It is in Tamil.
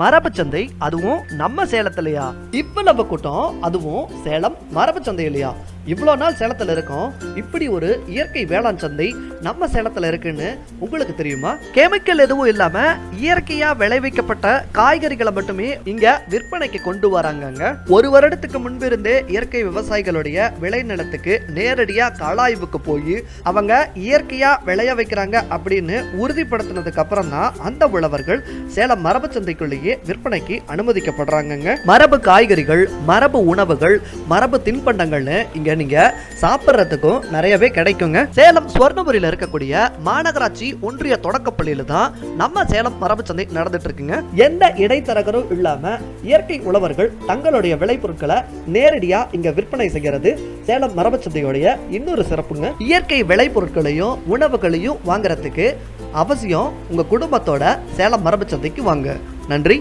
மரபு சந்தை அதுவும் நம்ம சேலத்துலயா? நம்ம கூட்டம் அதுவும் சேலம் மரபு சந்தையிலையா இவ்வளோ நாள் சேலத்தில் இருக்கோம். இப்படி ஒரு இயற்கை வேளாண் சந்தை நம்ம சேலத்தில் இருக்குன்னு உங்களுக்கு தெரியுமா? கெமிக்கல் எதுவும் இல்லாமல் இயற்கையாக விளைவிக்கப்பட்ட காய்கறிகளை மட்டுமே இங்கே விற்பனைக்கு கொண்டு வராங்கங்க. ஒரு வருடத்துக்கு முன்பிருந்தே இயற்கை விவசாயிகளுடைய விளைநிலத்துக்கு நேரடியாக களஆய்வுக்கு போய் அவங்க இயற்கையாக விளைய வைக்கிறாங்க அப்படின்னு உறுதிப்படுத்தினதுக்கு அப்புறம் தான் அந்த உழவர்கள் சேலம் மரபு சந்தைக்குள்ளேயே விற்பனைக்கு அனுமதிக்கப்படுறாங்கங்க. மரபு காய்கறிகள் மரபு உணவுகள் மரபு தின்பண்டங்கள்னு இங்க நீங்க சாப்பிட்றதுக்கும் நிறையவே கிடைக்குங்க. சேலம் சுவர்ணபுரியில இருக்கக்கூடிய மாநகராட்சி ஒன்றிய தொடக்கப்பள்ளியில தான் நம்ம சேலம் மரபு சந்தை நடந்துட்டு இருக்குங்க எந்த இடைத்தரகரும் இல்லாம இயற்கை உழவர்கள் தங்களுடைய விளைபொருட்களை நேரடியா இங்க விற்பனை செய்கிறது சேலம் மரபு சந்தையுடைய இன்னொரு சிறப்புங்க. இயற்கை விளைபொருட்களையும் உணவுகளையும் வாங்குறதுக்கு அவசியம் உங்க குடும்பத்தோட சேலம் மரபு சந்தைக்கு வாங்க. நன்றி